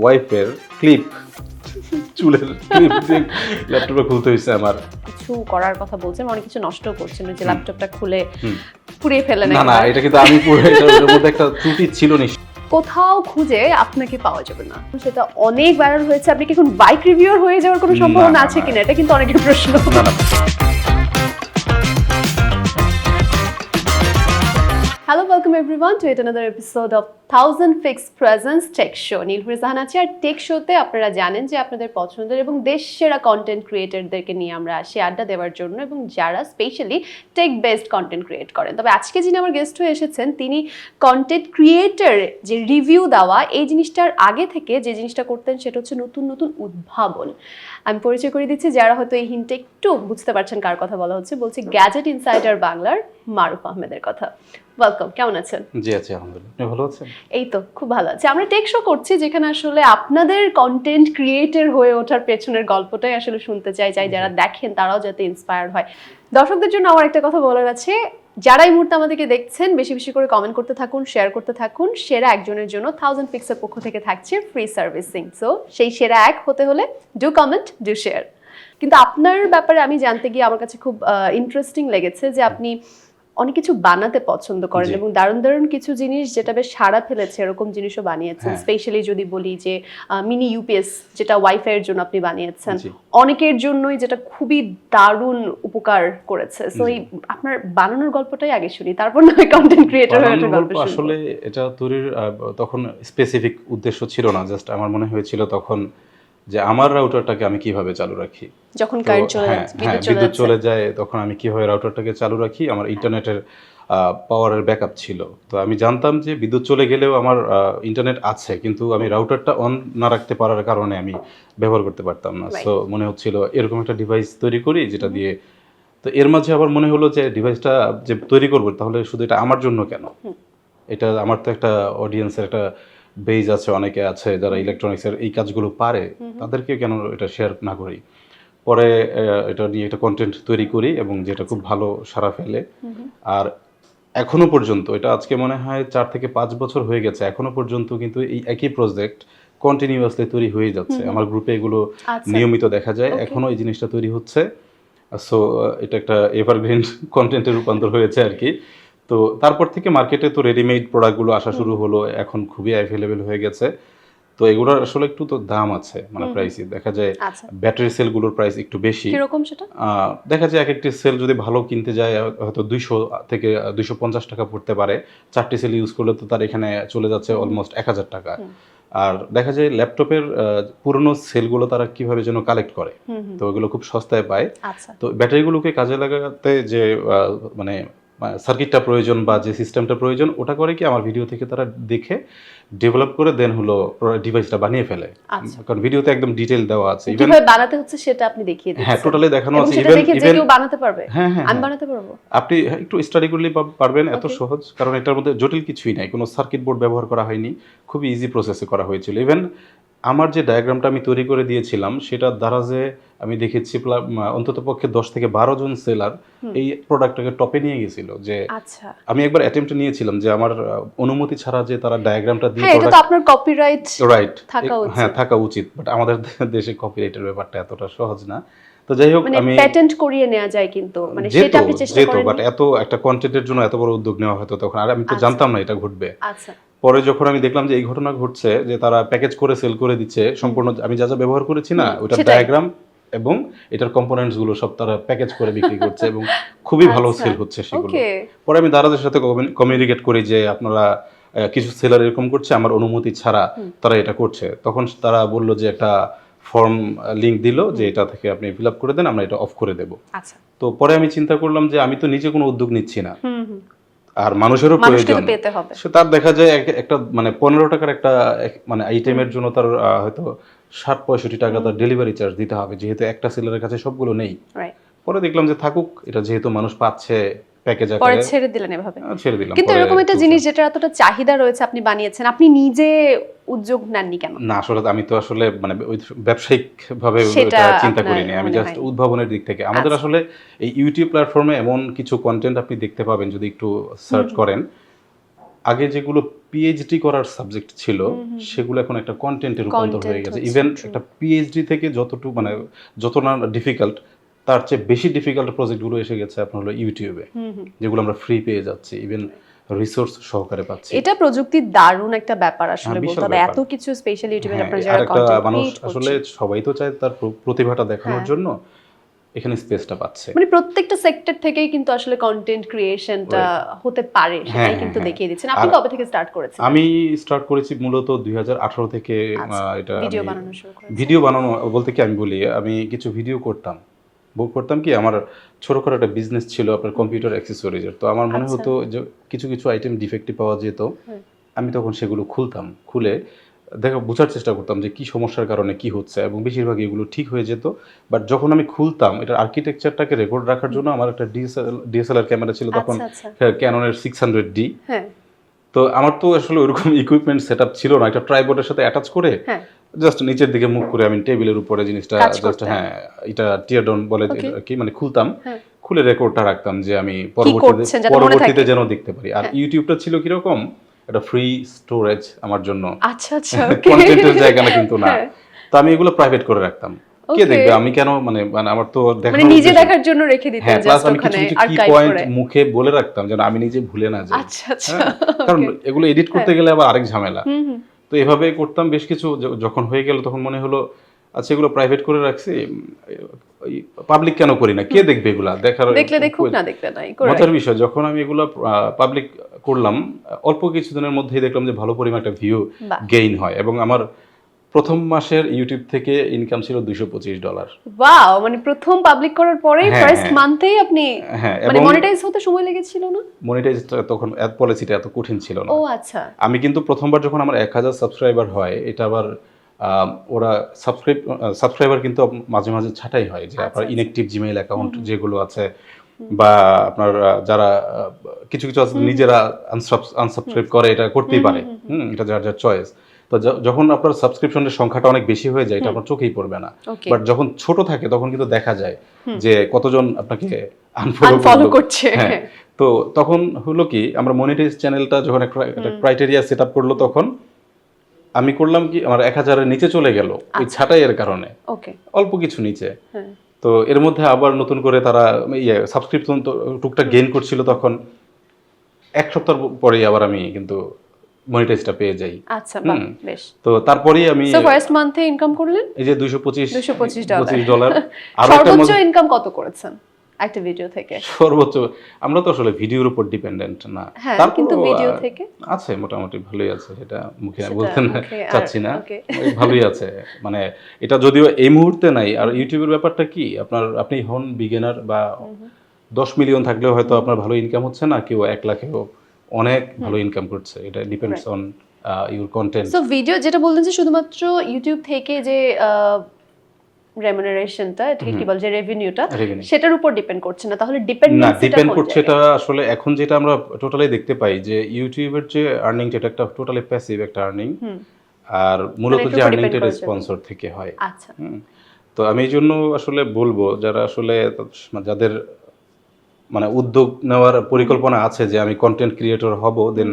ওয়াইফের ক্লিপ। চুলের ক্লিপ দিয়ে ল্যাপটপে খুলতে হয়েছে আমার। কিছু করার কথা বলছেন অনেক কিছু নষ্ট করছেন যে ল্যাপটপটা খুলে। পুড়িয়ে ফেলেন না না এটা কিন্তু আমি পুরো এটার মধ্যে একটা ত্রুটি ছিল নিশ্চয় কোথাও খুঁজে আপনাকে পাওয়া যাবে না। সেটা অনেক ভাইরাল হয়েছে আপনি কি এখন বাইক রিভিউর হয়ে যাওয়ার কোনো সম্ভাবনা আছে কিনা? এটা কিন্তু অনেকের প্রশ্ন। Everyone to it another episode of thousand fix presence tech show Nilhur Jahan আছি, আর টেক শোতে আপনারা জানেন যে আপনাদের পছন্দের এবং দেশ সেরা কন্টেন্ট ক্রিয়েটারদেরকে নিয়ে আমরা আসি আড্ডা দেওয়ার জন্য এবং যারা specially tech based content create করেন। তবে আজকে যিনি আমার গেস্ট হয়ে এসেছেন, তিনি কন্টেন্ট ক্রিয়েটার যে রিভিউ দেওয়া, এই জিনিসটার আগে থেকে যে জিনিসটা করতেন সেটা হচ্ছে নতুন নতুন উদ্ভাবন। আমি পরিচয় করে দিচ্ছি যারা হয়তো এই হিন্টে একটু বুঝতে পারছেন কার কথা বলা হচ্ছে। বলছি গ্যাজেট ইনসাইডার বাংলার মারুফ আহমেদের কথা। ওয়েলকাম কেমন আছেন? জি আছি আলহামদুলিল্লাহ। ভালো আছেন? এই তো খুব ভালো আছে। আমরা টেক শো করছি যেখানে আসলে আপনাদের কন্টেন্ট ক্রিয়েটর হয়ে ওঠার পেছনের গল্পটাই আসলে শুনতে চাই চাই যারা দেখেন তারাও যাতে ইন্সপায়ার্ড হয়। দর্শকদের জন্য আমার একটা কথা বলার আছে। যারা এই মুহূর্তে আমাদেরকে দেখছেন, বেশি বেশি করে কমেন্ট করতে থাকুন শেয়ার করতে থাকুন। সেরা একজনের জন্য থাউজেন্ড পিক্সের পক্ষ থেকে থাকছে ফ্রি সার্ভিসিং সো সেই সেরা এক হতে হলে ডু কমেন্ট ডু শেয়ার কিন্তু আপনার ব্যাপারে আমি জানতে গিয়ে আমার কাছে খুব ইন্টারেস্টিং লেগেছে যে আপনি অনেক কিছু বানাতে পছন্দ করেন এবং দারুণ দারুণ কিছু জিনিস যেটা বেশ সাড়া ফেলেছে এরকম জিনিসও বানিয়েছেন। হ্যাঁ। স্পেশালি যদি বলি যে মিনি ইউপিএস যেটা ওয়াইফাই এর জন্য আপনি বানিয়েছেন। অনেকের জন্যই যেটা খুবই দারুণ উপকার করেছে। সো এই আপনার বানানোর গল্পটাই আগে শুনি তারপর না কন্টেন্ট ক্রিয়েটর হয়ে গল্প আসলে এটা তৈরির তখন স্পেসিফিক উদ্দেশ্য ছিল না। জাস্ট আমার মনে হয়েছিল তখন যে আমার রাউটারটাকে আমি কীভাবে চালু রাখি? যখন কারেন্ট চলে হ্যাঁ হ্যাঁ বিদ্যুৎ চলে যাচ্ছে। চলে যায় তখন আমি কীভাবে রাউটারটাকে চালু রাখি? আমার ইন্টারনেটের পাওয়ারের ব্যাকআপ ছিল। তো আমি জানতাম যে বিদ্যুৎ চলে গেলেও আমার ইন্টারনেট আছে কিন্তু আমি রাউটারটা অন না রাখতে পারার কারণে আমি ব্যবহার করতে পারতাম না. সো মনে হচ্ছিল এরকম একটা ডিভাইস তৈরি করি যেটা দিয়ে তো এর মাঝে আবার মনে হলো যে ডিভাইসটা যে তৈরি করব তাহলে শুধু এটা আমার জন্য কেন? এটা আমার তো একটা অডিয়েন্সের একটা বেজ আছে অনেকে আছে যারা ইলেকট্রনিক্সের এই কাজগুলো পারে। তাদেরকে কেন এটা শেয়ার না করি? পরে এটা নিয়ে একটা কন্টেন্ট তৈরি করি এবং যেটা খুব ভালো সারা ফেলে। আর এখনও পর্যন্ত এটা আজকে মনে হয় চার থেকে পাঁচ বছর হয়ে গেছে এখনও পর্যন্ত কিন্তু এই একই প্রজেক্ট কন্টিনিউয়াসলি তৈরি হয়ে যাচ্ছে। আমার গ্রুপে এগুলো আচ্ছা। নিয়মিত দেখা যায় এখনও এই জিনিসটা তৈরি হচ্ছে। সো এটা একটা এভারগ্রিন কন্টেন্টে রূপান্তর হয়েছে আর কি। তো তারপর থেকে মার্কেটে তো রেডিমেড প্রোডাক্টগুলো আসা শুরু হলো এখন খুবই অ্যাভেলেবেল হয়ে গেছে। তো এগুলোর আসলে একটু তো দাম আছে মানে হুম। প্রাইসে দেখা যায় ব্যাটারি সেলগুলোর প্রাইস একটু বেশি। কীরকম সেটা? দেখা যায় এক একটি সেল যদি ভালো কিনতে যায় হয়তো দুইশো থেকে দুইশো পঞ্চাশ টাকা পড়তে পারে। চারটি সেল ইউজ করলে তো তার এখানে চলে যাচ্ছে অলমোস্ট এক হাজার টাকা। আর দেখা যায় ল্যাপটপের পুরনো সেলগুলো তারা কীভাবে যেন কালেক্ট করে। তো ওগুলো খুব সস্তায় পায়। আচ্ছা। তো ব্যাটারিগুলোকে কাজে লাগাতে যে মানে সার্কিটটা প্রয়োজন বা যে সিস্টেমটা প্রয়োজন ওটা করে কি আমার ভিডিও থেকে তারা দেখে ডেভেলপ করে দেন হলো ডিভাইসটা বানিয়ে ফেলে। আচ্ছা। কারণ ভিডিওতে একদম ডিটেল দেওয়া আছে। কীভাবে বানাতে হচ্ছে সেটা আপনি দেখিয়ে হ্যাঁ টোটালি দেখানো আছে। ইভেন ইভেন কেউ বানাতে পারবে। হ্যাঁ হ্যাঁ আমি হ্যাঁ। বানাতে পারব। আপনি একটু স্টাডি করলেই পা- পারবেন এত সহজ। কারণ এটার মধ্যে জটিল কিছুই নাই। কোনো সার্কিট বোর্ড ব্যবহার করা হয়নি। খুবই ইজি প্রসেসে করা হয়েছিল। ইভেন আমার যে ডায়াগ্রামটা আমি তৈরি করে দিয়েছিলাম সেটার দ্বারা যে আমি দেখেছি অন্তত পক্ষে দশ থেকে বারো জন সেলার। এই প্রোডাক্টটাকে টপে নিয়ে গেছিল যে আচ্ছা আমি একবার অ্যাটেম্পট নিয়েছিলাম যে আমার অনুমতি ছাড়া যে তারা ডায়াগ্রামটা দিয়ে হ্যাঁ এটা তো আপনার কপিরাইট রাইট থাকা উচিত। হ্যাঁ থাকা উচিত বাট আমাদের দেশে কপিরাইটের ব্যাপারটা এতটা সহজ না তো যাই হোক মানে আমি প্যাটেন্ট করিয়ে নেওয়া যায় কিন্তু মানে সেটা আপনি চেষ্টা যেত করেন বাট এত একটা কন্টেন্টের জন্য এত বড় উদ্যোগ নেওয়া হতো তখন আর আমি তো আচ্ছা। জানতাম না এটা ঘটবে আচ্ছা পরে যখন আমি দেখলাম যে এই ঘটনা ঘটছে যে তারা প্যাকেজ করে সেল করে দিচ্ছে সম্পূর্ণ আমি যা যা ব্যবহার করেছি না ওটার ডায়াগ্রাম এবং এটার কম্পোনেন্টসগুলো সব তারা প্যাকেজ করে বিক্রি করছে এবং খুবই ভালো আচ্ছা। সেল হচ্ছে সেগুলো। পরে আমি দাদাদের সাথে কমিউনিকেট করি যে আপনারা কিছু সেলার এরকম করছে আমার অনুমতি ছাড়া তারা এটা করছে। তখন তারা বলল যে একটা ফর্ম লিংক দিল যে এটা থেকে আপনি ফিল আপ করে দেন আমরা এটা অফ করে দেব। আচ্ছা। তো পরে আমি চিন্তা করলাম যে আমি তো নিজে কোনো উদ্যোগ নিচ্ছি না। আর মানুষেরও প্রয়োজন। সে তার দেখা যায় একটা মানে পনেরো টাকার একটা এক- মানে আইটেমের জন্য তার হয়তো ষাট পঁয়ষট্টি টাকা তার ডেলিভারি চার্জ দিতে হবে। যেহেতু একটা সেলারের কাছে সবগুলো নেই। পরে দেখলাম যে থাকুক এটা যেহেতু মানুষ পাচ্ছে প্যাকেজ পরে ছেড়ে দিলেন এভাবে। ছেড়ে দিলাম কিন্তু এরকম একটা জিনিস যেটা এতটা চাহিদা রয়েছে আপনি বানিয়েছেন আপনি নিজে উদ্যোগ নেননি কেন? না আসলে আমি তো আসলে মানে ব্যবসায়িক ভাবে চিন্তা করিনি। আমি জাস্ট উদ্ভাবনের দিক থেকে। আমাদের আচ্ছা। আসলে এই ইউটিউব প্ল্যাটফর্মে এমন কিছু কন্টেন্ট আপনি দেখতে পাবেন যদি একটু সার্চ করেন। আগে যেগুলো পিএইচডি করার সাবজেক্ট ছিল সেগুলো এখন একটা কন্টেন্টে রূপান্তর হয়ে গেছে। ইভেন একটা পিএইচডি থেকে যতটুকু মানে যত না ডিফিকাল্ট তার চেয়ে বেশি ডিফিকাল্ট প্রজেক্টগুলো এসে গেছে আপনার হলো ইউটিউবে যেগুলো আমরা ফ্রি পেয়ে যাচ্ছি ইভেন রিসোর্স সহকারে পাচ্ছি। এটা প্রযুক্তির দারুণ একটা ব্যাপার আসলে হ্যাঁ, বলতে হবে। এত কিছু স্পেশালি ইউটিউবে হ্যাঁ, আপনারা যারা কন্টেন্ট মানুষ আসলে সবাই তো চায় তার প্রতিভাটা দেখানোর হ্যাঁ। জন্য এখানে স্পেসটা পাচ্ছে। মানে প্রত্যেকটা সেক্টর থেকেই কিন্তু আসলে কন্টেন্ট ক্রিয়েশনটা হতে পারে সেটাই কিন্তু দেখিয়ে দিচ্ছেন। আপনি কবে থেকে স্টার্ট করেছেন? আমি স্টার্ট করেছি মূলত দুই হাজার আঠারো থেকে আচ্ছা, এটা ভিডিও বানানো শুরু করেছেন। ভিডিও বানানো বলতে কি আমি বলি আমি কিছু ভিডিও করতাম। বল- করতাম কি আমার ছোট করে একটা বিজনেস ছিল আপনার কম্পিউটার অ্যাক্সেসরিজের তো আমার মনে আচ্ছা। হতো যে কিছু কিছু আইটেম ডিফেক্টিভ পাওয়া যেত। আমি তখন সেগুলো খুলতাম। খুলে দেখা বোঝার চেষ্টা করতাম যে কি সমস্যার কারণে কি হচ্ছে এবং বেশিরভাগ এগুলো ঠিক হয়ে যেত। বাট যখন আমি খুলতাম এটার আর্কিটেকচারটাকে রেকর্ড রাখার জন্য আমার একটা ডিএসএল ডিএসএলআর ক্যামেরা ছিল তখন ক্যাননের সিক্স হান্ড্রেড ডি তো আমার তো আসলে ওইরকম ইকুইপমেন্ট সেট ছিল না। একটা ট্রাইবোর্ডের সাথে অ্যাটাচ করে হ্যাঁ। জাস্ট নিচের দিকে মুখ করে আমি টেবিলের উপরে জিনিসটা জাস্ট হ্যাঁ এটা টিয়ার ডাউন বলে কি মানে খুলতাম। হ্যাঁ। খুলে রেকর্ডটা রাখতাম যে আমি পরবর্তীতে পরবর্তীতে যেন দেখতে পারি। আর হ্যাঁ। ইউটিউবটা ছিল কীরকম? এটা ফ্রি স্টোরেজ আমার জন্য। আচ্ছা আচ্ছা কন্টেন্টের জায়গা না কিন্তু না। হ্যাঁ। তো আমি এগুলো প্রাইভেট করে রাখতাম। কে দেখবে? আমি কেন মানে মানে আমার তো দেখা মানে নিজে দেখার জন্য রেখে দিতেন হ্যাঁ প্লাস আমি কিছু কিছু কি পয়েন্ট মুখে বলে রাখতাম যেন আমি নিজে ভুলে না যাই। আচ্ছা আচ্ছা হ্যাঁ, কারণ এগুলো এডিট করতে গেলে আবার আরেক ঝামেলা। হুম হুম। তো এভাবে করতাম। বেশ কিছু যখন হয়ে গেল তখন মনে হলো আচ্ছা এগুলো প্রাইভেট করে রাখছি পাবলিক কেন করি না? কে দেখবে এগুলা? দেখার দেখলে দেখুক না দেখলে নাই মজার বিষয় যখন আমি এগুলো পাবলিক করলাম অল্প কিছুদিনের মধ্যেই দেখলাম যে ভালো পরিমাণ একটা ভিউ গেইন হয় এবং আমার প্রথম মাসের ইউটিউব থেকে ইনকাম ছিল দুইশো পঁচিশ ডলার ওয়াও মানে প্রথম পাবলিক করার পরেই হ্যাঁ, ফার্স্ট হ্যাঁ। মান্থেই আপনি হ্যাঁ মানে মনিটাইজ হতে সময় লেগেছিল না? মনিটাইজ তখন পলিসিটা এত কঠিন ছিল না। ও আচ্ছা। আমি কিন্তু প্রথমবার যখন আমার এক হাজার সাবস্ক্রাইবার হয় এটা আবার ওরা সাবস্ক্রাইব সাবস্ক্রাইবার কিন্তু মাঝে মাঝে ছাঁটাই হয় যে আপনার আচ্ছা। ইনএক্টিভ জিমেইল অ্যাকাউন্ট যেগুলো আছে বা আপনার যারা কিছু কিছু আছে নিজেরা আনসাবস্ক্রাইব করে এটা করতেই পারে। হুম এটা যার যার চয়েস তো যখন আপনার সাবস্ক্রিপশনের সংখ্যাটা অনেক বেশি হয়ে যায় এটা আপনার চোখেই পড়বে না। বাট যখন ছোট থাকে তখন কিন্তু দেখা যায় যে কতজন আপনাকে আনফলো করছে। হ্যাঁ। তো তখন হলো কি আমরা মনিটাইজ চ্যানেলটা যখন একটা ক্রাইটেরিয়া সেট আপ করল তখন আমি করলাম কি আমার এক হাজারের নিচে চলে গেল ওই ছাঁটাইয়ের কারণে। ওকে। অল্প কিছু নিচে। হ্যাঁ। তো এর মধ্যে আবার নতুন করে তারা ইয়ে সাবস্ক্রিপশন তো টুকটাক গেইন করছিল তখন। এক সপ্তাহ পরেই আবার আমি কিন্তু মনিটাইজটা পেয়ে যাই। আচ্ছা বাহ বেশ। তো তারপরেই আমি সো ফার্স্ট মান্থে ইনকাম করলেন? এই যে দুইশো পঁচিশ 225 ডলার। আরও সর্বোচ্চ ইনকাম কত করেছেন একটা ভিডিও থেকে? সর্বোচ্চ আমরা তো আসলে ভিডিওর উপর ডিপেন্ডেন্ট না। হ্যাঁ তারপরও, কিন্তু ভিডিও থেকে? আছে মোটামুটি ভালোই আছে সেটা মুখে বলতে না চাচ্ছি না। ভালোই আছে। মানে এটা যদিও এই মুহূর্তে নাই আর ইউটিউবের ব্যাপারটা কি? আপনার আপনি হন বিগিনার বা দশ মিলিয়ন থাকলেও হয়তো আপনার ভালো ইনকাম হচ্ছে না কেউ এক লাখেও অনেক ভালো ইনকাম করছে। এটা depends on your content so video যেটা বললেন যে শুধুমাত্র ইউটিউব থেকে যে রেমুনারেশনটা এটাকে কি বল যে রেভিনিউটা সেটার উপর ডিপেন্ড করছে না। তাহলে না ডিপেন্ড করছে এটা আসলে এখন যেটা আমরা টোটালি দেখতে পাই যে ইউটিউবের যে আর্নিং এটা একটা টোটালি প্যাসিভ একটা আর্নিং আর মূলত যে আর্নিংটা স্পন্সর থেকে হয়। আচ্ছা। তো আমি এই জন্য আসলে বলব যারা আসলে যাদের মানে উদ্যোগ নেওয়ার পরিকল্পনা আছে যে আমি কন্টেন্ট ক্রিয়েটর হব দেন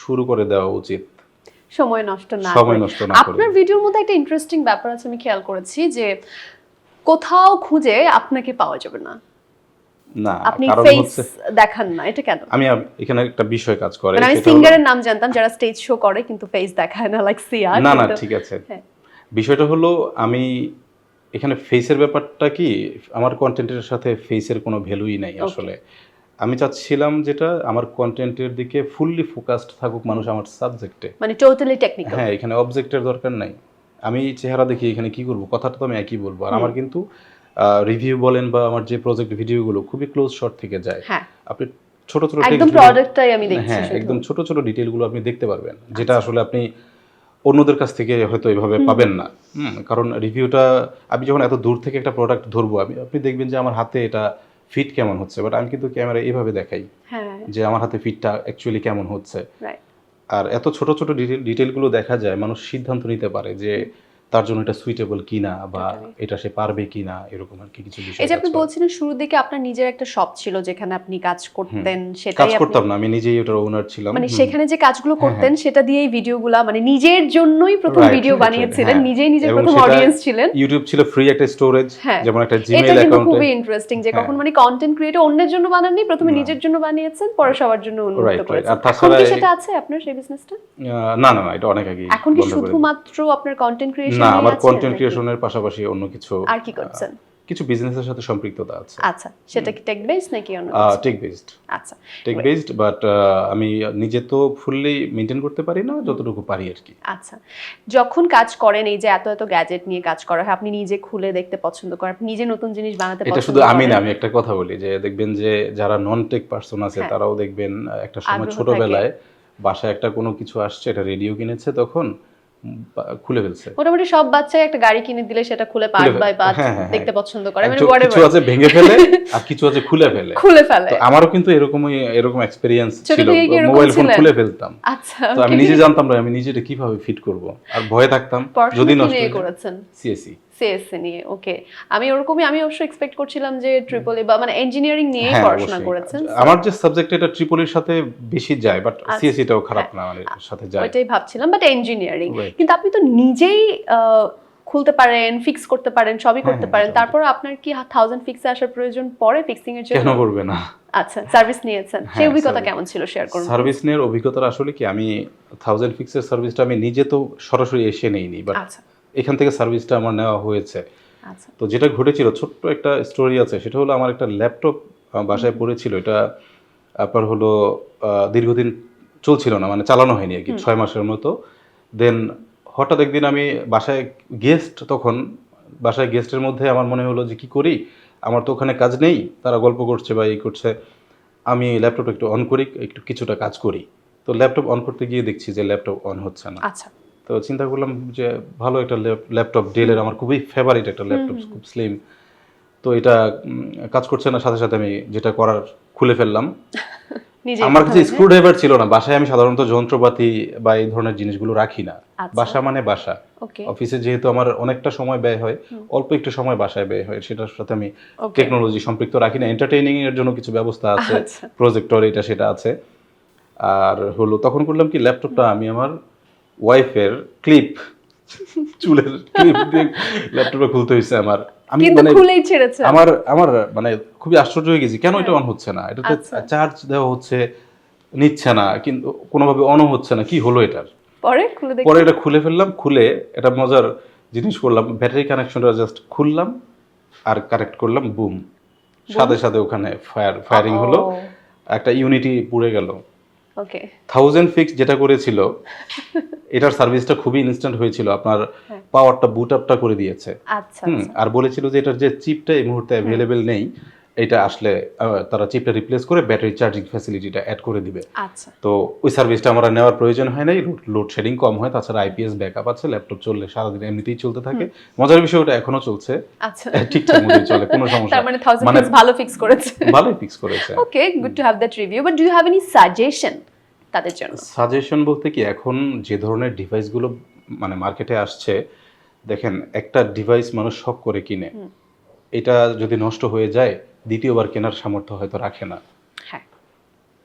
শুরু করে দেওয়া উচিত। সময় নষ্ট না সময় নষ্ট না আপনার ভিডিওর মধ্যে একটা ইন্টারেস্টিং ব্যাপার আছে আমি খেয়াল করেছি যে কোথাও খুঁজে আপনাকে পাওয়া যাবে না। না আপনি ফেস দেখান না এটা কেন? আমি এখানে একটা বিষয় কাজ করে মানে আমি সিঙ্গারের নাম জানতাম যারা স্টেজ শো করে কিন্তু ফেস দেখায় না লাইক সিয়া না না ঠিক আছে। হ্যাঁ। বিষয়টা হলো আমি এখানে ফেসের ব্যাপারটা কি? আমার কন্টেন্টের সাথে ফেসের কোনো ভ্যালুই নাই আসলে। আমি চাচ্ছিলাম যেটা আমার কন্টেন্টের দিকে ফুললি ফোকাসড থাকুক মানুষ আমার সাবজেক্টে মানে টোটালি টেকনিক্যাল হ্যাঁ এখানে অবজেক্টের দরকার নাই। আমি চেহারা দেখি এখানে কি করব? কথাটা তো আমি একই বলব। আর আমার কিন্তু রিভিউ বলেন বা আমার যে প্রজেক্ট ভিডিওগুলো খুবই ক্লোজ শট থেকে যায়। হ্যাঁ। আপনি ছোট ছোট একদম প্রোডাক্টটাই আমি দেখছি হ্যাঁ একদম ছোট ছোট ডিটেলগুলো আপনি দেখতে পারবেন। যেটা আসলে আপনি অন্যদের কাছ থেকে হয়তো এভাবে পাবেন না। কারণ রিভিউটা আমি যখন এত দূর থেকে একটা প্রোডাক্ট ধরবো আমি আপনি দেখবেন যে আমার হাতে এটা ফিট কেমন হচ্ছে বাট আমি কিন্তু ক্যামেরা এইভাবে দেখাই হ্যাঁ। যে আমার হাতে ফিটটা অ্যাকচুয়ালি কেমন হচ্ছে। আর এত ছোট ছোট ডিটেল ডিটেলগুলো দেখা যায় মানুষ সিদ্ধান্ত নিতে পারে যে তার জন্য এটা সুইটেবল কিনা বা এটা সে পারবে কিনা এরকম আর কি কিছু বিষয় এই যে আপনি কাজ। বলছিলেন শুরুর দিকে আপনার নিজের একটা শপ ছিল যেখানে আপনি কাজ করতেন কাজ সেটাই আপনি করতাম না আমি নিজেই ওটার ওনার ছিলাম মানে সেখানে যে কাজগুলো হ্যাঁ, করতেন সেটা দিয়েই ভিডিওগুলা মানে নিজের জন্যই প্রথম ভিডিও বানিয়েছিলেন হ্যাঁ। নিজেই নিজের প্রথম অডিয়েন্স ছিলেন ইউটিউব ছিল ফ্রি একটা স্টোরেজ হ্যাঁ। যেমন একটা এটা জিমেইল কিন্তু অ্যাকাউন্টে খুবই ইন্টারেস্টিং যে হ্যাঁ। কখন মানে কন্টেন্ট ক্রিয়েটর অন্যের জন্য বানাননি প্রথমে নিজের জন্য বানিয়েছেন পরে সবার জন্য উন্মুক্ত. করেছেন আর এখন তাছাড়া কি সেটা আছে আপনার সেই বিজনেসটা না না না এটা অনেক আগে এখন কি শুধুমাত্র আপনার কন্টেন্ট ক্রিয়েশন না আমার কন্টেন্ট ক্রিয়েশনের পাশাপাশি অন্য কিছু আর কি করছেন? কিছু বিজনেসের সাথে সম্পৃক্ততা আছে। আচ্ছা সেটা কি টেক বেস নাকি অন্য টেক বেসড আচ্ছা। টেক বেসড বাট আমি নিজে তো ফুললি মেনটেন করতে পারি না যতটুকু পারি আর কি। আচ্ছা। যখন কাজ করেন এই যে এত এত গ্যাজেট নিয়ে কাজ করা হয় আপনি নিজে খুলে দেখতে পছন্দ করেন আপনি নিজে নতুন জিনিস বানাতে পছন্দ এটা শুধু আমি না আমি একটা কথা বলি যে দেখবেন যে যারা নন টেক পার্সন আছে হ্যাঁ। তারাও দেখবেন একটা সময় ছোটবেলায় বাসায় একটা কোনো কিছু আসছে এটা রেডিও কিনেছে তখন খুলে ফেলছে। মোটামুটি সব বাচ্চাই একটা গাড়ি কিনে দিলে সেটা খুলে পার্ট বাই পার্ট হ্যাঁ, হ্যাঁ, দেখতে হ্যাঁ। পছন্দ করে। মানে কিছু আছে ভেঙে ফেলে আর কিছু আছে খুলে ফেলে। খুলে ফেলে। তো আমারও কিন্তু এরকমই এরকম এক্সপেরিয়েন্স ছিল। মোবাইল ফোন খুলে ফেলতাম। আচ্ছা তো আমি নিজে জানতাম না আমি নিজে এটা কীভাবে ফিট করব। আর ভয়ে থাকতাম যদি নষ্ট করেছেন। সিএসসি নিয়ে ওকে আমি ওরকমই আমি অবশ্য এক্সপেক্ট করছিলাম যে ট্রিপল বা মানে ইঞ্জিনিয়ারিং নিয়ে হ্যাঁ পড়াশোনা করেছেন আমার যে সাবজেক্ট এটা ট্রিপলির সাথে বেশি যায় বাট আচ্ছা, সিএসসিটাও খারাপ না মানে সাথে যায়। ওইটাই ভাবছিলাম বাট ইঞ্জিনিয়ারিং কিন্তু আপনি তো নিজেই খুলতে পারেন ফিক্স করতে পারেন সবই করতে হ্যাঁ, পারেন তারপর আপনার কি থাউজেন্ড ফিক্সে আসার প্রয়োজন পরে ফিক্সিং এর কেন জন্য করবে না? আচ্ছা সার্ভিস নিয়েছেন সেই হ্যাঁ, অভিজ্ঞতা কেমন ছিল শেয়ার করুন? সার্ভিস নেওয়ার অভিজ্ঞতাটা আসলে কি আমি থাউজেন্ড ফিক্সের সার্ভিসটা আমি নিজে তো সরাসরি এসে নেইনি বাট এখান থেকে সার্ভিসটা আমার নেওয়া হয়েছে। আচ্ছা। তো যেটা ঘটেছিল ছোট্ট একটা স্টোরি আছে সেটা হলো আমার একটা ল্যাপটপ বাসায় পড়েছিল। এটা আপনার হলো দীর্ঘদিন চলছিল না মানে চালানো হয়নি আর কি ছয় মাসের মতো। দেন হঠাৎ একদিন আমি বাসায় গেস্ট তখন বাসায় গেস্টের মধ্যে আমার মনে হলো যে কি করি? আমার তো ওখানে কাজ নেই তারা গল্প করছে বা এই করছে। আমি ল্যাপটপটা একটু অন করি একটু কিছুটা কাজ করি। তো ল্যাপটপ অন করতে গিয়ে দেখছি যে ল্যাপটপ অন হচ্ছে না। আচ্ছা। তো চিন্তা করলাম যে ভালো একটা ল্যাপটপ ডেলের আমার খুবই ফেভারিট একটা ল্যাপটপ খুব স্লিম তো এটা কাজ করছে না সাথে সাথে আমি যেটা করার খুলে ফেললাম। আমার কাছে স্ক্রু ড্রাইভার ছিল না বাসায় আমি সাধারণত যন্ত্রপাতি বা এই ধরনের জিনিসগুলো রাখি না। আচ্ছা। বাসা মানে বাসা। অফিসে যেহেতু আমার অনেকটা সময় ব্যয় হয় অল্প একটু সময় বাসায় ব্যয় হয় সেটার সাথে আমি টেকনোলজি সম্পৃক্ত রাখি না। এন্টারটেইনিং এর জন্য কিছু ব্যবস্থা আছে আচ্ছা। প্রজেক্টর এটা সেটা আছে। আর হলো তখন করলাম কি ল্যাপটপটা আমি আমার ওয়াইফের ক্লিপ চুলের ক্লিপ দিয়ে ল্যাপটপটা খুলতে হয়েছে আমার। আমি মানে খুলেই ছেড়েছে। আমার আমার মানে খুবই আশ্চর্য হয়ে গেছি। কেন এটা অন হচ্ছে না? এটাতে আচ্ছা। চার্জ দেওয়া হচ্ছে নিচ্ছে না। কিন্তু কোনোভাবে অনও হচ্ছে না। কি হলো এটার? পরে খুলে পরে এটা খুলে ফেললাম। খুলে এটা মজার জিনিস করলাম। ব্যাটারি কানেকশনটা জাস্ট খুললাম আর কানেক্ট করলাম বুম সাথে সাথে ওখানে ফায়ার ফায়ারিং হলো। একটা ইউনিটি পুড়ে গেল। ওকে থাউজেন্ড ফিক্স যেটা করেছিল এটার সার্ভিসটা খুবই ইনস্ট্যান্ট হয়েছিল। আপনার। পাওয়ারটা বুট আপটা করে দিয়েছে। আচ্ছা আর বলেছিল যে এটার যে চিপটা এই মুহূর্তে অ্যাভেলেবেল নেই এটা আসলে তারা চিপটা রিপ্লেস করে ব্যাটারি চার্জিং ফ্যাসিলিটিটা অ্যাড করে দিবে। আচ্ছা। তো ওই সার্ভিসটা আমার নেওয়ার প্রয়োজন হয় নাই লোডশেডিং কম হয় তাছাড়া আইপিএস ব্যাকআপ আছে ল্যাপটপ চললে সারাদিন এমনিতেই চলতে থাকে। মজার বিষয় ওটা এখনও চলছে। আচ্ছা। ঠিকঠাক মতোই চলে কোনো সমস্যা তার মানে মানে ভালো ফিক্স করেছে। ভালোই ফিক্স করেছে। Okay good to have that review but do you have any suggestion তাদের জন্য। সাজেশন বলতে কি এখন যে ধরনের ডিভাইসগুলো মানে মার্কেটে আসছে দেখেন একটা ডিভাইস মানুষ শখ করে কিনে। এটা যদি নষ্ট হয়ে যায় দ্বিতীয়বার কেনার সামর্থ্য হয়তো রাখে না। হ্যাঁ।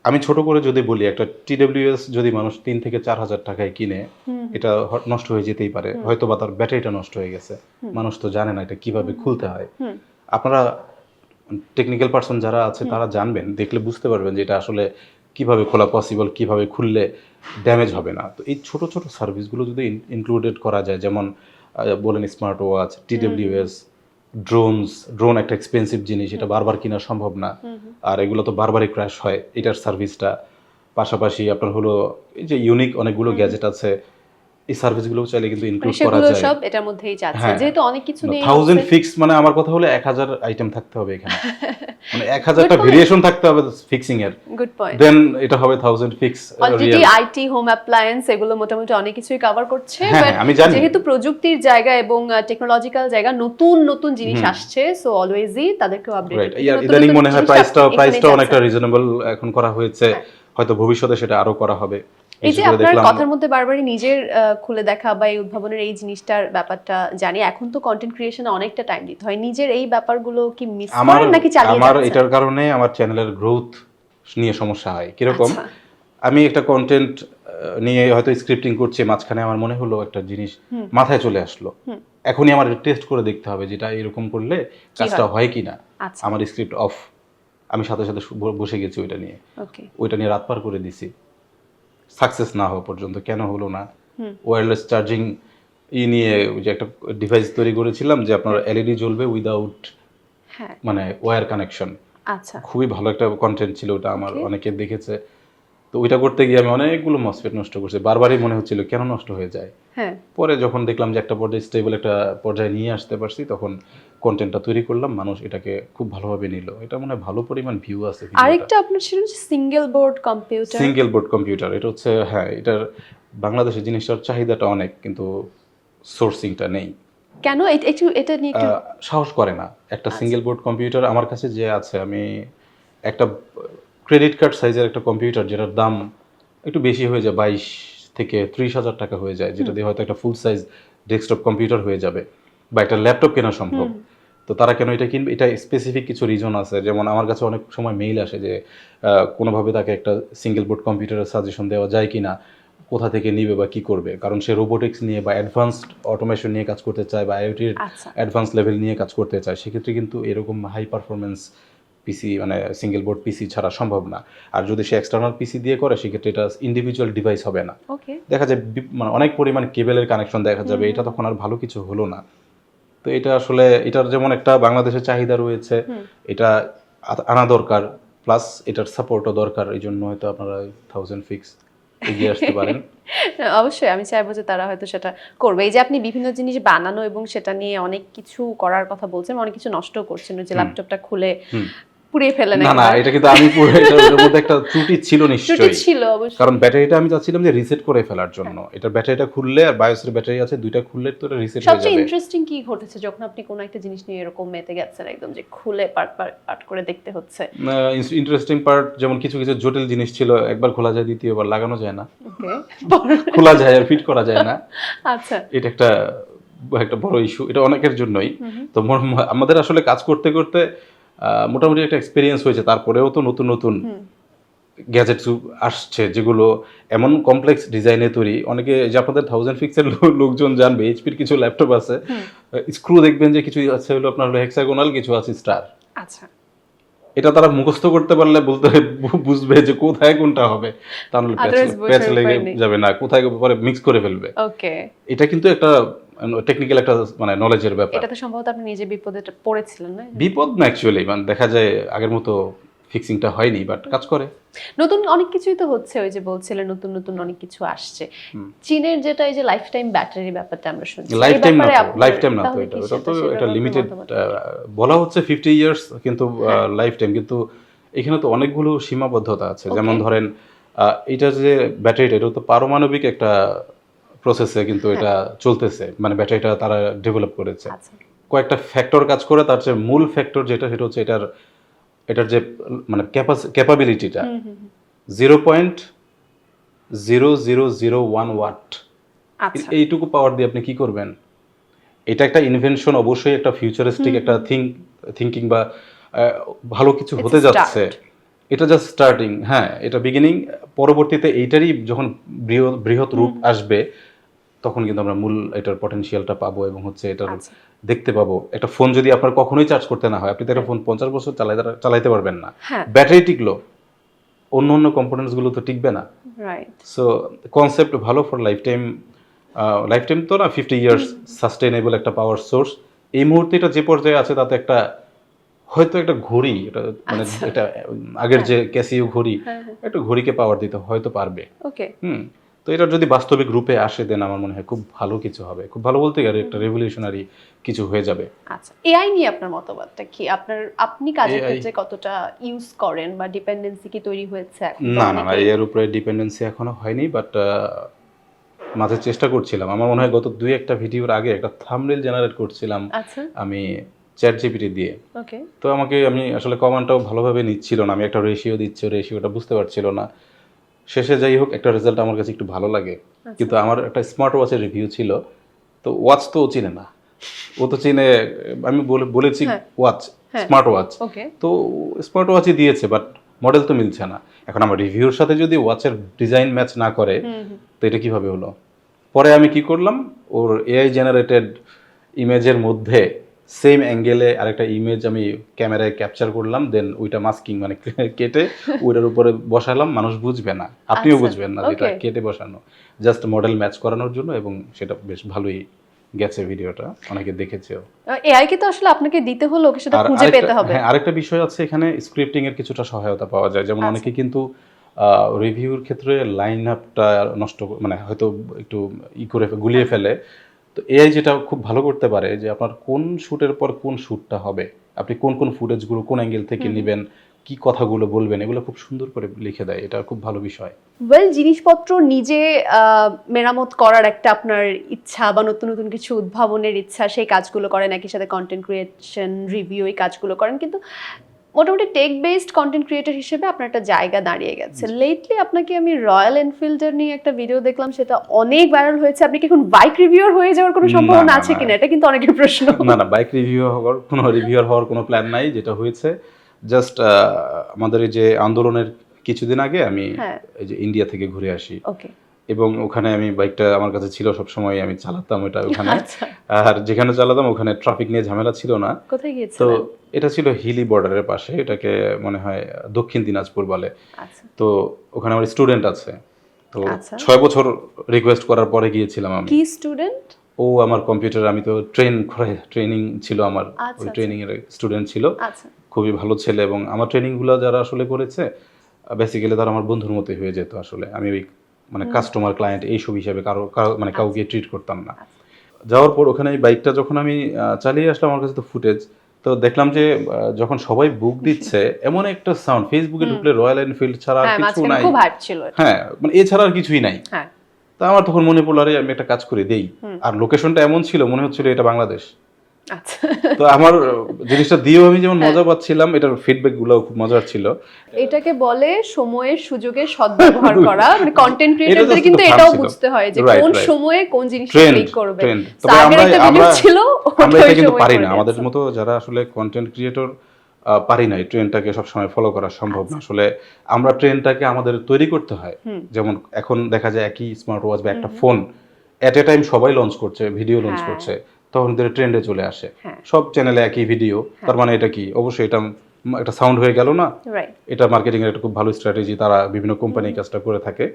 আমি ছোট করে যদি বলি একটা টিডব্লিউএস যদি মানুষ তিন থেকে চার হাজার টাকায় কিনে এটা নষ্ট হয়ে যেতেই পারে। হয়তো বা তার ব্যাটারিটা নষ্ট হয়ে গেছে। মানুষ তো জানে না এটা কীভাবে খুলতে হয়। আপনারা টেকনিক্যাল পার্সন যারা আছে তারা জানবেন দেখলে বুঝতে পারবেন যে এটা আসলে কীভাবে খোলা পসিবল কীভাবে খুললে ড্যামেজ হবে না? তো এই ছোট ছোট সার্ভিসগুলো যদি ইনক্লুডেড করা যায় যেমন বলেন smart watch TWS drones drone একটা এক্সপেন্সিভ জিনিস এটা বারবার কেনা সম্ভব না। আর এগুলো তো বারবারই ক্র্যাশ হয় এটার সার্ভিসটা পাশাপাশি আপনার হলো এই যে ইউনিক অনেকগুলো গ্যাজেট আছে এই সার্ভিসগুলো চাইলে কিন্তু মানে ইনক্লুড করা যায়। সব এটার মধ্যেই যাচ্ছে। হ্যাঁ। যেহেতু অনেক কিছু নেই থাউজেন্ড ফিক্স মানে আমার কথা হলো এক হাজার আইটেম থাকতে হবে এখানে। মানে. ভেরিয়েশন থাকতে হবে ফিক্সিং এর। গুড পয়েন্ট দেন এটা হবে thousand fix already IT home appliance এগুলো মোটামুটি অনেক কিছুই কভার করছে হ্যাঁ, but আমি জানি। যেহেতু প্রযুক্তির জায়গা এবং টেকনোলজিক্যাল জায়গা নতুন নতুন জিনিস আসছে সো অলওয়েজই তাদেরকেও আপডেট রাইট ইদানিং মনে হয় প্রাইসটা প্রাইসটা অনেকটা রিজনেবল এখন করা হয়েছে। হয়তো ভবিষ্যতে সেটা আরও করা হবে। এই যে আপনার কথার মধ্যে বারবারই নিজের খুলে দেখা বা এই উদ্ভাবনের এই জিনিসটার ব্যাপারটা জানি এখন তো কন্টেন্ট ক্রিয়েশনে অনেকটা টাইম দিতে হয়। নিজের এই ব্যাপারগুলো কি মিস করেন নাকি চালিয়ে আমার এটার কারণে আমার চ্যানেলের গ্রোথ নিয়ে সমস্যা হয়। কীরকম? আচ্ছা। আমি একটা কন্টেন্ট নিয়ে হয়তো স্ক্রিপ্টিং করছি মাঝখানে আমার মনে হলো একটা জিনিস মাথায় চলে আসলো। এখনই আমার টেস্ট করে দেখতে হবে যেটা এরকম করলে কাজটা হয় কি না আচ্ছা। আমার স্ক্রিপ্ট অফ আমি সাথে সাথে বসে গেছি ওইটা নিয়ে। ওইটা নিয়ে রাত পার করে দিছি। সাকসেস না হওয়া পর্যন্ত কেন হলো না। ওয়্যারলেস চার্জিং ই নিয়ে ওই যে একটা ডিভাইস তৈরি করেছিলাম যে আপনার এলইডি জ্বলবে উইদাউট হ্যাঁ। মানে ওয়্যার কানেকশন আচ্ছা। খুবই ভালো একটা কন্টেন্ট ছিল ওটা আমার অনেকে দেখেছে। তো ওইটা করতে গিয়ে আমি অনেকগুলো মসফেট নষ্ট করছি বারবারই মনে হচ্ছিল কেন নষ্ট হয়ে যায়। হ্যাঁ। পরে যখন দেখলাম যে একটা পর্যায়ে স্টেবল একটা পর্যায়ে নিয়ে আসতে পারছি তখন কন্টেন্টটা তৈরি করলাম মানুষ এটাকে খুব ভালোভাবে নিল। এটা মনে হয় ভালো পরিমাণ ভিউ আছে আরেকটা আপনার ছিল single board computer single board computer এটা হচ্ছে হ্যাঁ এটার বাংলাদেশের জিনিসটার চাহিদাটা অনেক কিন্তু সোর্সিংটা নেই। কেন? একটু এটা নিয়ে একটু সাহস করে না। একটা। সিঙ্গেল বোর্ড কম্পিউটার আমার কাছে যে আছে আমি একটা ক্রেডিট কার্ড সাইজের একটা কম্পিউটার যেটার দাম একটু বেশি হয়ে যায় বাইশ থেকে ত্রিশ হাজার টাকা হয়ে যায় যেটা দিয়ে হয়তো একটা ফুল সাইজ ডেস্কটপ কম্পিউটার হয়ে যাবে বা একটা ল্যাপটপ কেনা সম্ভব। তো তারা কেন এটা কিনবে? এটা স্পেসিফিক কিছু রিজন আছে। যেমন আমার কাছে অনেক সময় মেইল আসে যে কোনোভাবে তাকে একটা সিঙ্গেল বোর্ড কম্পিউটারের সাজেশন দেওয়া যায় কি না কোথা থেকে নিবে বা কি করবে? কারণ সে রোবোটিক্স নিয়ে বা অ্যাডভান্সড অটোমেশন নিয়ে কাজ করতে চায় বা আইওটির অ্যাডভান্স লেভেল নিয়ে কাজ করতে চায় সেক্ষেত্রে কিন্তু এরকম হাই পারফরমেন্স পিসি মানে সিঙ্গেল বোর্ড পিসি ছাড়া সম্ভব না। আর যদি সে এক্সটার্নাল পিসি দিয়ে করে সেক্ষেত্রে এটা ইন্ডিভিজুয়াল ডিভাইস হবে না। দেখা যায় মানে অনেক পরিমাণ কেবেলের কানেকশন দেখা যাবে। এটা তখন আর ভালো কিছু হলো না। তো এটা আসলে এটার যেমন একটা বাংলাদেশের চাহিদা রয়েছে এটা আনা দরকার। প্লাস এটার সাপোর্টও দরকার। এই জন্য হয়তো আপনারা থাউজেন্ড ফিক্স এগিয়ে আসতে পারেন। অবশ্যই আমি চাইব যে তারা হয়তো সেটা করবে। এই যে আপনি বিভিন্ন জিনিস বানানো এবং সেটা নিয়ে অনেক কিছু করার কথা বলছেন অনেক কিছু নষ্ট করছেন ওই যে ল্যাপটপটা খুলে। পুড়িয়ে না না এটা কিন্তু আমি এটার মধ্যে একটা ত্রুটি ছিল ত্রুটি নিশ্চয়ই। ছিল অবশ্যই। কারণ ব্যাটারিটা আমি চাচ্ছিলাম যে রিসেট করে ফেলার জন্য। এটা ব্যাটারিটা খুললে আর বায়োসের ব্যাটারি আছে দুইটা খুললে তো এটা রিসেট হয়ে সবচেয়ে ইন্টারেস্টিং কি ঘটেছে যখন আপনি কোনো একটা জিনিস নিয়ে এরকম মেতে গেছেন একদম যে খুলে পার্ট পার্ট করে দেখতে হচ্ছে? ইন্টারেস্টিং পার্ট যেমন কিছু কিছু জটিল জিনিস ছিল একবার খোলা যায় দ্বিতীয়বার লাগানো যায় না। খোলা যায় আর ফিট করা যায় না। আচ্ছা। এটা একটা একটা বড় ইস্যু এটা অনেকের জন্যই। তো আমাদের আসলে কাজ করতে করতে মোটামুটি একটা এক্সপিরিয়েন্স হয়েছে। তারপরেও তো নতুন নতুন হুম। গ্যাজেটস আসছে যেগুলো এমন কমপ্লেক্স ডিজাইনে তৈরি। অনেকে যে আপনাদের থাউজেন্ড ফিক্সের লোকজন জানবে এইচপির কিছু ল্যাপটপ আছে। স্ক্রু দেখবেন যে কিছু আছে হলো আপনার হলো হেক্সাগোনাল কিছু আছে স্টার আচ্ছা। এটা তারা মুখস্থ করতে পারলে বলতে বুঝবে যে কোথায় কোনটা হবে। তাহলে প্যাচ লেগে যাবে না কোথায় পরে মিক্স করে ফেলবে। ওকে এটা কিন্তু একটা টেকনিক্যাল একটা মানে নলেজের ব্যাপার। এটা তো সম্ভবত আপনি নিজে বিপদে পড়েছিলেন না? বিপদ না অ্যাকচুয়ালি মানে দেখা যায় আগের মতো ফিক্সিংটা হয়নি বাট কাজ করে। নতুন অনেক কিছুই তো হচ্ছে ওই যে বলছিলেন নতুন নতুন অনেক কিছু আসছে। চীনের যেটা এই যে লাইফ টাইম ব্যাটারি ব্যাপারটা আমরা শুনছি লাইফ টাইম না ব্যাপারে তো আপনার লাইফ টাইম না তো তাহলে এটা তো এটা লিমিটেড বলা হচ্ছে ফিফটি ইয়ার্স কিন্তু হ্যাঁ। লাইফ টাইম কিন্তু এখানে তো অনেকগুলো সীমাবদ্ধতা আছে। যেমন ধরেন এটা যে ব্যাটারিটা এটা তো পারমাণবিক একটা প্রসেসে কিন্তু এটা চলতেছে মানে ব্যাটারিটা তারা ডেভেলপ করেছে। আচ্ছা। কয়েকটা ফ্যাক্টর কাজ করে তার যে মূল ফ্যাক্টর যেটা সেটা হচ্ছে এটার এটার যে মানে ক্যাপাবিলিটিটা। Zero point zero zero zero one watt এইটুকু পাওয়ার দিয়ে আপনি কি করবেন? এটা একটা ইনভেনশন অবশ্যই একটা ফিউচারিস্টিক একটা থিঙ্ক থিঙ্কিং বা ভালো কিছু হতে যাচ্ছে। এটা জাস্ট স্টার্টিং হ্যাঁ এটা বিগিনিং পরবর্তীতে এইটারই যখন বৃহৎ বৃহৎ রূপ আসবে তখন কিন্তু আমরা মূল এটার পটেনশিয়ালটা পাবো এবং হচ্ছে এটার আচ্ছা। দেখতে পাবো। একটা ফোন যদি আপনার কখনোই চার্জ করতে না হয় আপনি তো একটা ফোন পঞ্চাশ বছর চালাইতে চালাইতে পারবেন না। হ্যাঁ। ব্যাটারি টিকলো অন্য অন্য কম্পোনেন্টসগুলো তো টিকবে না। সো কনসেপ্ট ভালো for lifetime lifetime তো না ফিফটি ইয়ার্স সাস্টেনেবল একটা পাওয়ার সোর্স এই মুহূর্তে এটা যে পর্যায়ে আছে তাতে একটা হয়তো একটা ঘড়ি এটা মানে আচ্ছা। এটা আগের যে ক্যাসিও ঘড়ি হ্যাঁ হ্যাঁ। একটা ঘড়িকে পাওয়ার দিতে হয়তো পারবে। ওকে হুম। তো এটা যদি বাস্তবিক রূপে আসে দেন আমার মনে হয় খুব ভালো কিছু হবে। খুব ভালো বলতে গেলে একটা রেভলিউশনারি কিছু হয়ে যাবে। আচ্ছা এআই নিয়ে আপনার মতামতটা কি? আপনার আপনি কাজের ক্ষেত্রে কতটা ইউজ করেন বা ডিপেন্ডেন্সি কি তৈরি হয়েছে এখন? না না না এর উপরে ডিপেন্ডেন্সি এখনও হয়নি বাট মাঝে চেষ্টা করছিলাম। আমার মনে হয় গত দুই একটা ভিডিওর আগে একটা থামনেল জেনারেট করছিলাম আচ্ছা। আমি চ্যাট জিপিটি দিয়ে। ওকে তো আমাকে আমি আসলে কমান্ডটাও ভালোভাবে নিচ্ছিল না। আমি একটা রেশিও দিচ্ছি রেশিওটা বুঝতে পারছিল না। শেষে যাই হোক একটা রেজাল্ট আমার কাছে একটু ভালো লাগে। কিন্তু আমার একটা স্মার্ট ওয়াচের রিভিউ ছিল। তো ওয়াচ তো ও চিনে না। ও তো চিনে আমি বলে বলেছি। ওয়াচ। স্মার্ট ওয়াচ তো স্মার্ট ওয়াচই দিয়েছে বাট মডেল তো মিলছে না। এখন আমার রিভিউর সাথে যদি ওয়াচের ডিজাইন ম্যাচ না করে তো এটা কীভাবে হলো? পরে আমি কি করলাম? ওর এআই জেনারেটেড ইমেজের মধ্যে সেম অ্যাঙ্গেলে আরেকটা ইমেজ আমি ক্যামেরায় ক্যাপচার করলাম দেন ওইটা মাস্কিং মানে কেটে ওইটার উপরে বসালাম মানুষ বুঝবে না। আপনিও আচ্ছা, বুঝবেন না যেটা কেটে বসানো। জাস্ট মডেল ম্যাচ করানোর জন্য এবং সেটা বেশ ভালোই গেছে ভিডিওটা অনেকে দেখেছেও। এআই কে তো আসলে আপনাকে দিতে হলো ওকে সেটা খুঁজে পেতে হবে। হ্যাঁ আরেকটা বিষয় আছে এখানে স্ক্রিপ্টিং এর কিছুটা সহায়তা পাওয়া যায়। যেমন আচ্ছা। অনেকে কিন্তু রিভিউর ক্ষেত্রে লাইন আপটা নষ্ট মানে হয়তো একটু ই করে গুলিয়ে ফেলে। তো এআই যেটা খুব ভালো করতে পারে যে আপনার কোন শ্যুটের পর কোন শ্যুটটা হবে আপনি কোন কোন ফুটেজগুলো কোন অ্যাঙ্গেল থেকে নেবেন কি কথাগুলো বলবেন এগুলো খুব সুন্দর করে লিখে দেয় এটা খুব ভালো বিষয়। ওয়েল জিনিসপত্র নিজে আহ, মেরামত করার একটা আপনার ইচ্ছা বা নতুন নতুন কিছু উদ্ভাবনের ইচ্ছা সেই কাজগুলো করেন একই সাথে কন্টেন্ট ক্রিয়েশন রিভিউ এই কাজগুলো করেন কিন্তু মোটামুটি টেক বেসড কন্টেন্ট ক্রিয়েটর হিসেবে আপনার একটা জায়গা দাঁড়িয়ে গেছে। লেটলি আপনাকে আমি রয়্যাল এনফিল্ডের নিয়ে একটা ভিডিও দেখলাম সেটা অনেক ভাইরাল হয়েছে। আপনি কি এখন বাইক রিভিউর হয়ে যাওয়ার কোনো সম্ভাবনা আছে কিনা? এটা কিন্তু অনেকের প্রশ্ন। না না বাইক রিভিউ হওয়ার কোনো রিভিউয়ার হওয়ার কোনো প্ল্যান নাই যেটা হয়েছে। জাস্ট আমাদের এই যে আন্দোলনের কিছুদিন আগে আমি হ্যাঁ। এই যে ইন্ডিয়া থেকে ঘুরে আসি। ওকে এবং ওখানে আমি বাইকটা আমার কাছে ছিল সব সময় আমি চালাতাম এটা ওখানে। আচ্ছা। আর যেখানে চালাতাম ওখানে ট্রাফিক নিয়ে ঝামেলা ছিল না। কোথায় গিয়েছিলেন তো এটা ছিল হিলি বর্ডারের পাশে এটাকে মনে হয় দক্ষিণ দিনাজপুর বলে। আচ্ছা। তো ওখানে আমার স্টুডেন্ট আছে। তো আচ্ছা। ছয় বছর রিকোয়েস্ট করার পরে গিয়েছিলাম আমি। কি স্টুডেন্ট? ও আমার কম্পিউটার আমি তো ট্রেন করে ট্রেনিং ছিল আমার। আচ্ছা, ওই আচ্ছা। ট্রেনিং এর স্টুডেন্ট ছিল। আচ্ছা। খুবই ভালো ছেলে এবং আমার ট্রেনিংগুলো যারা আসলে করেছে বেসিক্যালি তারা আমার বন্ধুর মতোই হয়ে যেত আসলে। আমি ওই মানে কাস্টমার ক্লায়েন্ট এইসব হিসাবে কারও মানে কাউকে ট্রিট করতাম না। আচ্ছা। যাওয়ার পর ওখানে এই বাইকটা যখন আমি চালিয়ে আসলাম আমার কাছে তো ফুটেজ তো দেখলাম যে যখন সবাই বুক দিচ্ছে এমন একটা সাউন্ড ফেসবুকে ঢুকলে রয়্যাল এনফিল্ড ছাড়া আর হ্যাঁ কিছু নাই। হ্যাঁ মানে এছাড়া আর কিছুই নাই। হ্যাঁ। তা আমার তখন মনে পড়ল আরে আমি একটা কাজ করে দেই। আর লোকেশনটা এমন ছিল মনে হচ্ছিল এটা বাংলাদেশ। তো আমার জিনিসটা দিয়েও আমি যেমন মজা পাচ্ছিলাম এটার ফিডব্যাকগুলো খুব মজার ছিল। এটাকে বলে সময়ের সুযোগের সদ্ব্যবহার করা মানে কন্টেন্ট ক্রিয়েটরদের কিন্তু এটাও বুঝতে হয় যে কোন সময়ে কোন Trend, ক্লিক করবে। আমরা- আমরা- ছিল আমরা এটা কিন্তু পারি না। আমাদের মতো যারা আসলে কন্টেন্ট ক্রিয়েটর পারি না এই ট্রেনটাকে সবসময় ফলো করা সম্ভব না। আসলে আমরা ট্রেনটাকে আমাদের তৈরি করতে হয়। যেমন এখন দেখা যায় একই স্মার্ট ওয়াচ বা একটা ফোন এট এ টাইম সবাই লঞ্চ করছে ভিডিও লঞ্চ হ্যাঁ। করছে। তখন এদের ট্রেন্ডে চলে আসে। হ্যাঁ। সব চ্যানেলে একই ভিডিও তার মানে এটা কি? অবশ্যই এটা একটা সাউন্ড হয়ে গেল না? রাইট এটা মার্কেটিং এর একটা খুব ভালো স্ট্র্যাটেজি তারা বিভিন্ন কোম্পানি কাজটা করে থাকে।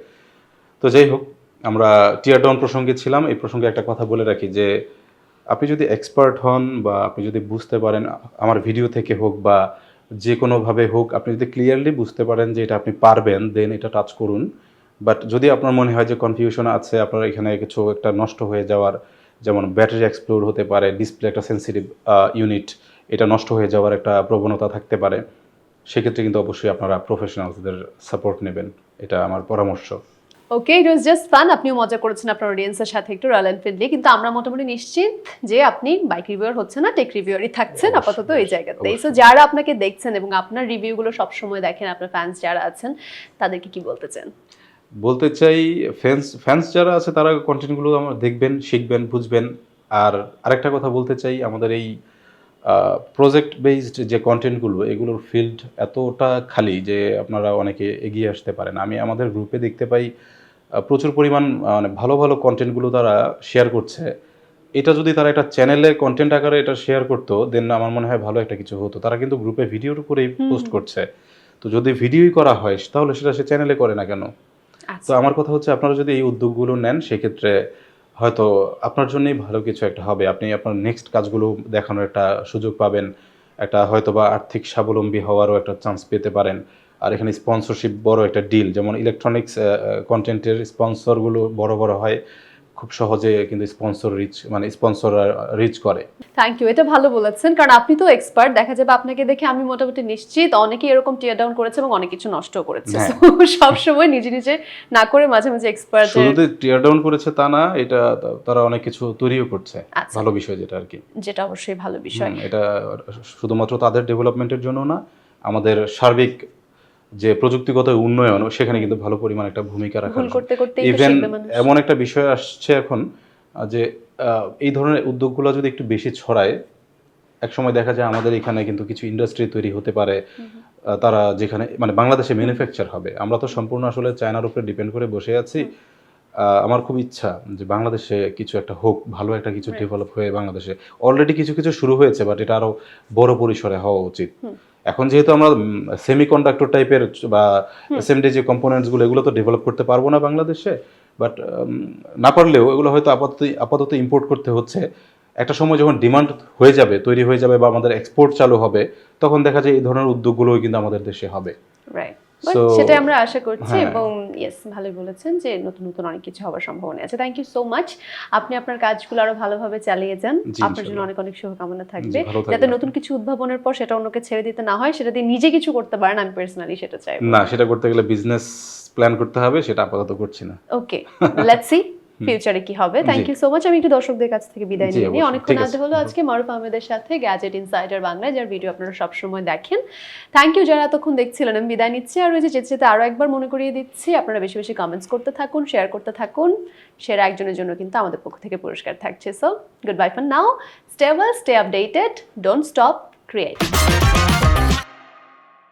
তো যাই হোক আমরা টিয়ার ডাউন প্রসঙ্গে ছিলাম। এই প্রসঙ্গে একটা কথা বলে রাখি যে আপনি যদি এক্সপার্ট হন বা আপনি যদি বুঝতে পারেন আমার ভিডিও থেকে হোক বা যে কোনোভাবে হোক আপনি যদি ক্লিয়ারলি বুঝতে পারেন যে এটা আপনি পারবেন দেন এটা টাচ করুন। বাট যদি আপনার মনে হয় যে কনফিউশন আছে আপনার এখানে কিছু একটা নষ্ট হয়ে যাওয়ার যেমন ব্যাটারি এক্সপ্লোর হতে পারে ডিসপ্লে একটা সেন্সিটিভ ইউনিট এটা নষ্ট হয়ে যাওয়ার একটা প্রবণতা থাকতে পারে। সেক্ষেত্রে কিন্তু অবশ্যই আপনারা প্রফেশনালসদের সাপোর্ট নেবেন। এটা আমার পরামর্শ। ওকে ইট ওয়াজ জাস্ট ফান আপনিও মজা করেছেন আপনার অডিয়েন্সের সাথে একটু রয়্যাল এনফিল্ডলি কিন্তু আমরা মোটামুটি নিশ্চিত যে আপনি বাইক রিভিউয়ার হচ্ছে না টেক রিভিউয়ারই থাকছেন আপাতত এই জায়গাতে সো যারা আপনাকে দেখছেন এবং আপনার রিভিউগুলো সবসময় দেখেন আপনার ফ্যান্স যারা আছেন তাদেরকে কি বলতে চান? বলতে চাই ফ্যান্স ফ্যান্স যারা আছে তারা কন্টেন্টগুলো আমার দেখবেন শিখবেন বুঝবেন। আর আরেকটা কথা বলতে চাই আমাদের এই প্রজেক্ট বেসড যে কন্টেন্টগুলো এগুলোর ফিল্ড এতটা খালি যে আপনারা অনেকে এগিয়ে আসতে পারেন। আমি আমাদের গ্রুপে দেখতে পাই প্রচুর পরিমাণ মানে ভালো ভালো কন্টেন্টগুলো তারা শেয়ার করছে। এটা যদি তারা একটা চ্যানেলে কন্টেন্ট আকারে এটা শেয়ার করতো দেন আমার মনে হয় ভালো একটা কিছু হতো। তারা কিন্তু গ্রুপে ভিডিওর উপরেই পোস্ট করছে। তো যদি ভিডিওই করা হয় তাহলে সেটা সে চ্যানেলে করে না কেন? তো আচ্ছা আমার কথা হচ্ছে আপনারা যদি এই উদ্যোগগুলো নেন, সেক্ষেত্রে হয়তো আপনার জন্যই ভালো কিছু একটা হবে। আপনি আপনার নেক্সট কাজগুলো দেখানোর একটা সুযোগ পাবেন। একটা হয়তো বা আর্থিক স্বাবলম্বী হওয়ারও একটা চান্স পেতে পারেন। আর এখানে স্পন্সরশিপ বড় একটা ডিল যেমন ইলেকট্রনিক্স কন্টেন্টের স্পন্সরগুলো বড় বড় হয়। খুব সহজে কিন্তু স্পন্সর রিচ মানে স্পন্সর রিচ করে। থ্যাংক ইউ এটা ভালো বলেছেন কারণ আপনি তো এক্সপার্ট দেখা যাবে আপনাকে দেখে আমি মোটামুটি নিশ্চিত অনেকেই এরকম টিয়ার ডাউন করেছে এবং অনেক কিছু নষ্ট করেছে। হ্যাঁ। সব সময় নিজে নিজে না করে মাঝে মাঝে এক্সপার্ট শুধু টিয়ার ডাউন করেছে তা না এটা তারা অনেক কিছু তৈরিও করছে। আচ্ছা। ভালো বিষয় যেটা আর কি। যেটা অবশ্যই ভালো বিষয়। এটা শুধুমাত্র তাদের ডেভেলপমেন্টের জন্য না আমাদের সার্বিক যে প্রযুক্তিগত উন্নয়ন সেখানে কিন্তু ভালো পরিমাণ একটা ভূমিকা রাখা ইভেন এমন একটা বিষয় আসছে এখন যে এই ধরনের উদ্যোগগুলো যদি একটু বেশি ছড়ায় এক সময় দেখা যায় আমাদের এখানে কিন্তু কিছু ইন্ডাস্ট্রি তৈরি হতে পারে। তারা যেখানে মানে বাংলাদেশে ম্যানুফ্যাকচার হবে। আমরা তো সম্পূর্ণ আসলে চায়নার উপরে ডিপেন্ড করে বসে আছি। আহ, আমার খুব ইচ্ছা যে বাংলাদেশে কিছু একটা হোক ভালো একটা কিছু ডেভেলপ হয়ে বাংলাদেশে। অলরেডি কিছু কিছু শুরু হয়েছে বাট এটা আরও বড় পরিসরে হওয়া উচিত। এখন যেহেতু আমরা সেমি কন্ডাক্টর টাইপের বা এসএমডি যে কম্পোনেন্টসগুলো এগুলো তো ডেভেলপ করতে পারব না বাংলাদেশে বাট না পারলেও এগুলো হয়তো আপাতত আপাতত ইম্পোর্ট করতে হচ্ছে। একটা সময় যখন ডিমান্ড হয়ে যাবে তৈরি হয়ে যাবে বা আমাদের এক্সপোর্ট চালু হবে তখন দেখা যায় এই ধরনের উদ্যোগগুলোও কিন্তু আমাদের দেশে হবে। রাইট সেটাই আমরা আশা করছি হ্যাঁ। এবং ইয়েস ভালোই বলেছেন যে নতুন নতুন অনেক কিছু হওয়ার সম্ভাবনা আছে। থ্যাংক ইউ সো মাচ আপনি আপনার কাজগুলো আরও ভালোভাবে চালিয়ে যান। আপনার জন্য অনেক অনেক শুভকামনা থাকবে। যাতে নতুন কিছু উদ্ভাবনের পর সেটা অন্যকে ছেড়ে দিতে না হয় সেটা দিয়ে নিজে কিছু করতে পারেন আমি পার্সোনালি সেটা চাই না সেটা করতে গেলে বিজনেস প্ল্যান করতে হবে সেটা আপাতত করছি না। ওকে লেটস সি ফিউচারে কি হবে? থ্যাংক। ইউ সো মাচ আমি একটু দর্শকদের কাছ থেকে বিদায় নিয়ে নিই। অনেকক্ষণ। আড্ডা হলো আজকে মারুফ আহমেদের সাথে গ্যাজেট ইনসাইডার বাংলায় যার ভিডিও আপনারা সবসময় দেখেন। থ্যাংক ইউ যারা এতক্ষণ দেখছিলেন আমি বিদায় নিচ্ছি। আর ওই যে যেতে যেতে আরও একবার মনে করিয়ে দিচ্ছি আপনারা বেশি বেশি কমেন্টস করতে থাকুন শেয়ার করতে থাকুন। সেরা একজনের জন্য কিন্তু আমাদের পক্ষ থেকে পুরস্কার থাকছে। So goodbye for now stay well stay updated don't stop create